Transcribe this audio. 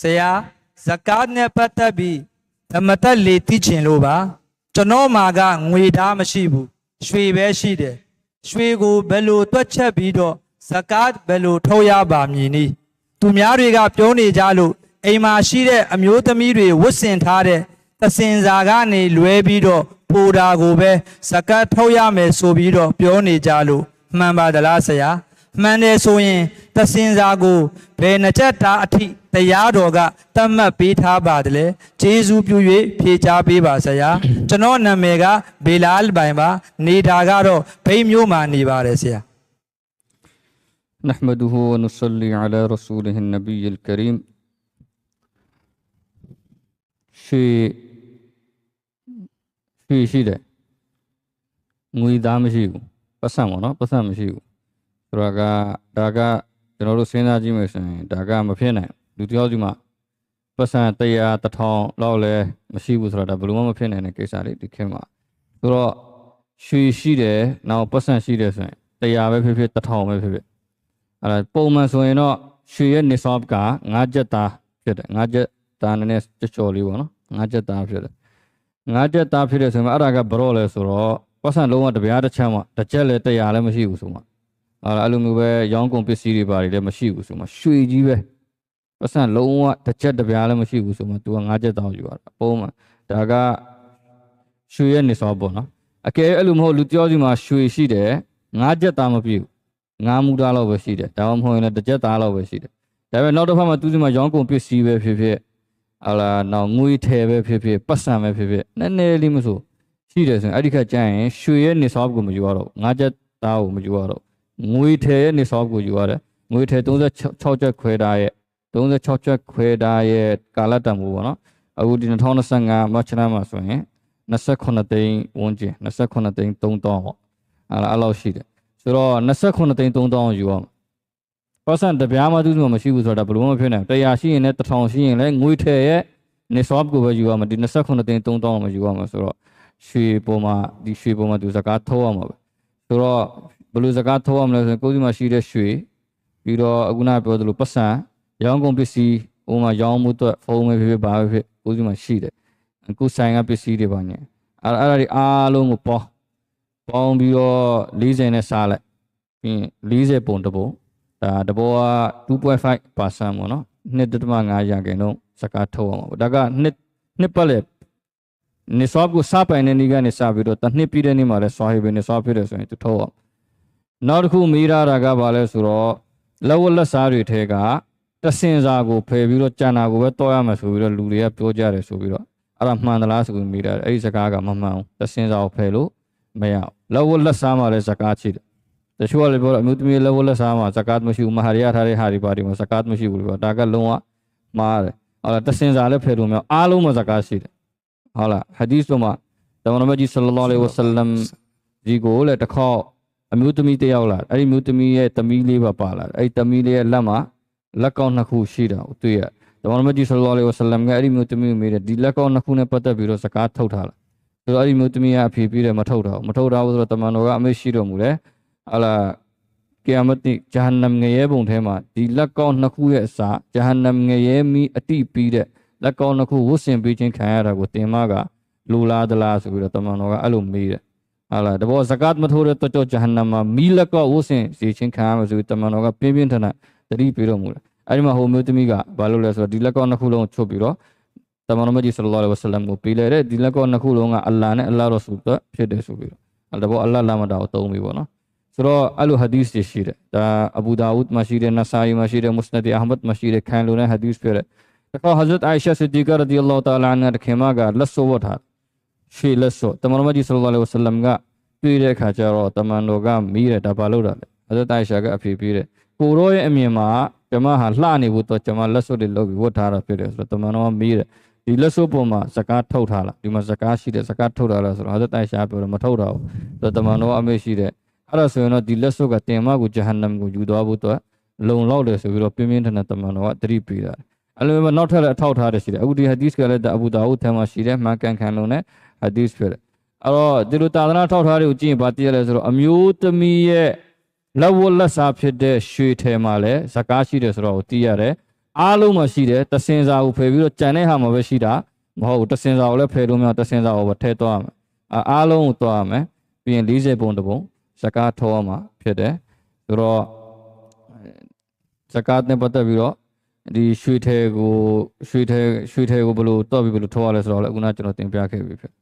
ဆရာဇကာတ်နဲ့ပတ်သက်ပြီးသမတက်လေးသိချင်လို့ပါကျွန်တော်မှာကငွေသားမရှိဘူးရွှေပဲရှိတယ်ရွှေကိုဘယ်လိုတွက်ချက်ပြီးတော့ဇကာတ်ဘယ်လိုထုတ်ရပါမည်နည်းသူများတွေကပြောနေကြလို့အိမ်မှာရှိတဲ့အမျိုးသမီးတွေဝတ်ဆင်ထားတဲ့သစင်စာကနေလွဲပြီးတော့ပိုတာကိုပဲဇကတ်ထုတ်ရမယ်ဆိုပြီးတော့ပြောနေကြလို့မှန်ပါသလားဆရာ မှန်တယ်ဆိုရင်သစင်စာကိုဘယ်နှချက်တာအထိတရားတော်ကတတ်မှတ်ပေးထားပါတယ်လေဂျေဇူးပြု၍ဖြေချပေးပါဆရာကျွန်တော်နာမည်ကဘေလာအလ်ပိုင်ပါနေတာကတော့ဘိန်းမျိုးမှာနေပါတယ်ဆရာ نحمده ونصلي على رسوله النبي الكريم ရွှေရွှေရှိတယ်ငွေသားမရှိဘူးပတ်စံပေါ့နော်ပတ်စံမရှိဘူး ဆိုတော့ကဒါကကျွန်တော်တို့စဉ်းစားကြည့်မယ်ဆိုရင်ဒါကမဖြစ်နိုင်ဘူးလူတစ်ယောက်စီမှာပတ်စံ100 1000လောက်လည်းမရှိဘူးဆိုတော့ဒါဘယ်လိုမှမဖြစ်နိုင်တဲ့ကိစ္စလေးဒီခေတ်မှာဆိုတော့ရွှေရှိတယ်နောက်ပတ်စံရှိတယ်ဆိုရင်100ပဲဖြစ်ဖြစ်1000ပဲဖြစ်ဖြစ်အဲ့ဒါပုံမှန်ဆိုရင်တော့ရွှေရဲ့ nisab က5ကျက်သားဖြစ်တယ်5ကျက်သားနည်းနည်းကြော်ကြော်လေးပေါ့နော်5ကျက်သားဖြစ်တယ်5ကျက်သားဖြစ်တယ်ဆိုရင်အဲ့ဒါကဘရော့လဲဆိုတော့ပတ်စံလုံးဝတပြားတစ်ချမ်းမှတစ်ချက်လဲ100လည်းမရှိဘူးဆိုမှ အဲ့ဒါအဲ့လိုမျိုးပဲရောင်းကုန်ပစ္စည်းတွေပါတယ်လည်းမရှိဘူးဆိုမှရွှေကြီးပဲပတ်စံလုံးဝတစ်ချက်တစ်ပြားလည်းမရှိဘူးဆိုမှ तू က5ကျက်သားယူရတာပုံမှန်ဒါကရွှေရဲ့ nisab ပေါ့နော်အကယ်အဲ့လိုမဟုတ်လူပြောစီမှာရွှေရှိတယ်5ကျက်သားမပြည့်ဘူးငါးမူသားလောက်ပဲရှိတယ်ဒါမှမဟုတ်ရင်လည်းတစ်ကြက်သားလောက်ပဲရှိတယ်ဒါပေမဲ့နောက်တစ်ဖက်မှာသူစီမှာရောင်းကုန်ပစ္စည်းပဲဖြစ်ဖြစ်ဟာလာနောက်ငွေထည်ပဲဖြစ်ဖြစ်ပတ်စံပဲဖြစ်ဖြစ်နည်းနည်းလေးမဆိုရှိတယ်ဆိုရင်အဲ့ဒီခါကျရင်ရွှေရဲ့နေစောကိုမယူရတော့ဘူးငါးကြက်သားကိုမယူရတော့ဘူး ငွေထည်ရဲ့နေစောကိုယူရတယ်ငွေထည်36ချက်ခွဲတာရဲ့36ချက်ခွဲတာရဲ့ကာလတန်ဖိုးပေါ့နော်အခုဒီ2025မတ်ချလမှာဆိုရင်29သိန်းဝန်းကျင်29သိန်း3000ပေါ့ဟာလာအဲ့လောက်ရှိတယ်ဆိုတော့29သိန်း3000ယူအောင်ပတ်စံတစ်ပြားမှသူ့မှာမရှိဘူးဆိုတော့ဘယ်လိုမှမဖြစ်နိုင်ဘူးတရားရှိရင်လည်း1000ရှိရင်လည်းငွေထည့်ရဲ့ nisab ကိုပဲယူရမှာဒီ29သိန်း3000မှယူရမှာဆိုတော့ရွှေပေါ်မှာဒီရွှေပေါ်မှာသူစကားထုတ်ရမှာပဲဆိုတော့ ဘယ်လိုစကားထုတ်ရမလဲဆိုရင်ကိုယ်စီမှာရှိတဲ့ရွှေပြီးတော့အခုနပြောသလိုပတ်စံရောင်းကုန်ပစ္စည်းဟိုမှာရောင်းမှုအတွက်ဖုန်းပဲဖြစ်ဖြစ်ဘာပဲဖြစ်ကိုယ်စီမှာရှိတယ်အခုဆိုင်ကပစ္စည်းတွေပါညအဲ့အဲ့ဒါတွေအားလုံးကိုပေါင်းပေါင်းပြီးတော့40နဲ့စားလိုက်ပြီးရင်40ပုံတစ်ပုံဒါတစ်ပုံက2.5%ပေါ့နော်2.5ရာခိုင်နှုန်းစကားထုတ်အောင်ပါဒါကနှစ်နှစ်ပတ်လေနေစောပ်ကိုစပိုင်တဲ့နေ့ကနေစပြီးတော့တစ်နှစ်ပြည့်တဲ့နေ့မှာလဲဆွာဟီဘယ်နေစောပ်ဖြစ်တယ်ဆိုရင်သူထုတ်အောင် နောက်တစ်ခုမိရတာကဘာလဲဆိုတော့လက်ဝက်လက်စားတွေထဲကတစင်စာကိုဖယ်ပြီးတော့ကြံတာကိုပဲတောက်ရမယ်ဆိုပြီးတော့လူတွေကပြောကြတယ်ဆိုပြီးတော့အဲ့ဒါမှန်သလားဆိုပြီးမိရတယ်အဲ့ဒီစကားကမမှန်ဘူးတစင်စာကိုဖယ်လို့မရဘူးလက်ဝတ်လက်စားမှာလည်းဇကာတ်ရှိတယ်တချို့ကလည်းပြောတော့အမျိုးသမီးလက်ဝတ်လက်စားမှာဇကာတ်မရှိဘူးမဟာရီယာထားတဲ့ဟာဒီပါဒီမှာဇကာတ်မရှိဘူးလို့ပြောဒါကလုံးဝမှားတယ်ဟုတ်လားတစင်စာလည်းဖယ်လို့မရအားလုံးမှာဇကာတ်ရှိတယ်ဟုတ်လားဟာဒီသ်မှာတမန်တော်မြတ်ကြီးဆလ္လာလဟ်အလိုင်းဝါဆလမ်ဒီကိုလည်းတစ်ခေါက် အမျိုးသမီးတစ်ယောက်လာအဲ့ဒီမျိုးသမီးရဲ့တမီးလေးပါပါလာအဲ့ဒီတမီးလေးရဲ့လက်မှာလက်ကောက်နှစ်ခုရှိတာကိုတွေ့ရတမန်တော်မြတ်ကြီးဆလ္လာလဟ်အလိုင်းဝါဆလမ်ကအဲ့ဒီမျိုးသမီးကိုမေးတယ်ဒီလက်ကောက်နှစ်ခုနဲ့ပတ်သက်ပြီးတော့ဇကာတ်ထုတ်ထားလားဆိုတော့အဲ့ဒီမျိုးသမီးကအဖေပြီးတယ်မထုတ်တော့ဘူးမထုတ်တော့ဘူးဆိုတော့တမန်တော်ကအမေရှိတော်မူတယ်ဟာလာကီယာမတ်တိဂျဟန္နမ်ငရဲပုံထဲမှာဒီလက်ကောင်းနှစ်ခုရဲ့အစာဂျဟန္နမ်ငရဲမီအတိပြီးတဲ့လက်ကောင်းနှစ်ခုဝတ်ဆင်ပေးခြင်းခံရတာကိုတင်မကလူလာသလားဆိုပြီးတော့တမန်တော်ကအဲ့လိုမေးတယ် ဟာလာတဘောဇကတ်မထိုးတဲ့တော့ဂျဟန္နမ်မှာမီလက်ကောဝတ်ဆင်စီခြင်းခံရမှာဆိုပြီးတမန်တော်ကပြင်းပြင်းထန်ထန်တတိပေးတော်မူတယ်အဲ့ဒီမှာဟိုမျိုးသမီးကဘာလုပ်လဲဆိုတော့ဒီလက်ကောင်းနှစ်ခုလုံးကိုချုပ်ပြီးတော့တမန်တော်မြတ်ကြီးဆလ္လာလဟ်အလိုင်းဝါဆလမ်ကိုပေးလိုက်တဲ့ဒီလက်ကောနှစ်ခုလုံးကအလ္လာဟ်နဲ့အလ္လာဟ်ရဆူလ်ဖြစ်တယ်ဆိုပြီးတော့အဲ့ဒါဘောအလ္လာဟ်လာမတာကိုသုံးပြီးပေါ့နော်ဆိုတော့အဲ့လိုဟာဒီသ်တွေရှိတယ်ဒါအဘူဒါဝုဒ်မှာရှိတယ်နဆာအီမှာရှိတယ်မုစနဒ်အဟမဒ်မှာရှိတယ်ခံလို့နဲ့ဟာဒီသ်ဖြစ်တယ်ဒါကဟဇရတ်အိုင်ရှာဆစ်ဒီကာရဒီအလ္လာဟ်တာလာအန်ဟာခင်မကလက်စောဝတ်ထား ရှေ့လက်စောတမန်တော်မြတ်ကြီးဆလ္လာလဟ်အလိုင်းဝါဆလမ်ကတွေ့တဲ့အခါကျတော့တမန်တော်ကမီးတယ်ဒါဘာလို့တာလဲဟဇရတ်အိုင်ရှာကအဖေပြီးတယ်ကိုရောရဲ့အမြင်မှာကျမဟာလှနေဖို့တော့ကျမလက်စောတွေလုပ်ပြီးဝတ်ထားတာဖြစ်တယ်ဆိုတော့တမန်တော်ကမီးတယ်ဒီလက်စုပ်ပေါ်မှာဇကားထုတ်ထားလားဒီမှာဇကားရှိတယ်ဇကားထုတ်ထားလားဆိုတော့ဟာသက်တိုင်ရှားပြောတော့မထုတ်တာဘူးဆိုတော့တမန်တော်အမေရှိတယ်အဲ့ဒါဆိုရင်တော့ဒီလက်စုပ်ကတင်မကိုဂျဟန္နမ်ကိုယူသွားဖို့တော့လုံလောက်တယ်ဆိုပြီးတော့ပြင်းပြင်းထန်ထန်တမန်တော်ကတတိပေးတာအဲ့လိုမျိုးနောက်ထပ်လည်းအထောက်ထားတယ်ရှိတယ်အခုဒီဟာဒီစ်ကလည်းအဘူဒါဝုဒ်ထဲမှာရှိတယ်မှန်ကန်ခံလုံးနဲ့ ဟာဒီစ်ဖြစ်တယ်အဲ့တော့ဒီလိုသာသနာထောက်ထားတွေကိုကြည့်ရင်ဗာတည်ရလဲဆိုတော့အမျိုးသမီးရဲ့လက်ဝတ်လက်စားဖြစ်တဲ့ရွှေထဲမှာလည်းဇကားရှိတယ်ဆိုတော့တည်ရတယ်အားလုံးမှာရှိတယ်တစင်စာကိုဖယ်ပြီးတော့ကြံတဲ့ဟာမှာပဲရှိတာမဟုတ်ဘူးတစင်စာကိုလည်းဖယ်လို့မရဘူးတစင်စာကိုပဲထည့်သွားရမယ်အာအားလုံးကိုသွားရမယ်ပြီးရင်40ပုံတစ်ပုံဇကာတ်ထောရမှာဖြစ်တယ်ဆိုတော့ဇကာတ်နဲ့ပတ်သက်ပြီးတော့ဒီရွှေထဲကိုရွှေထဲရွှေထဲကိုဘယ်လိုတော့ပြီးဘယ်လိုထောရလဲဆိုတော့လည်းအခုနကကျွန်တော်သင်ပြခဲ့ပြီဖြစ်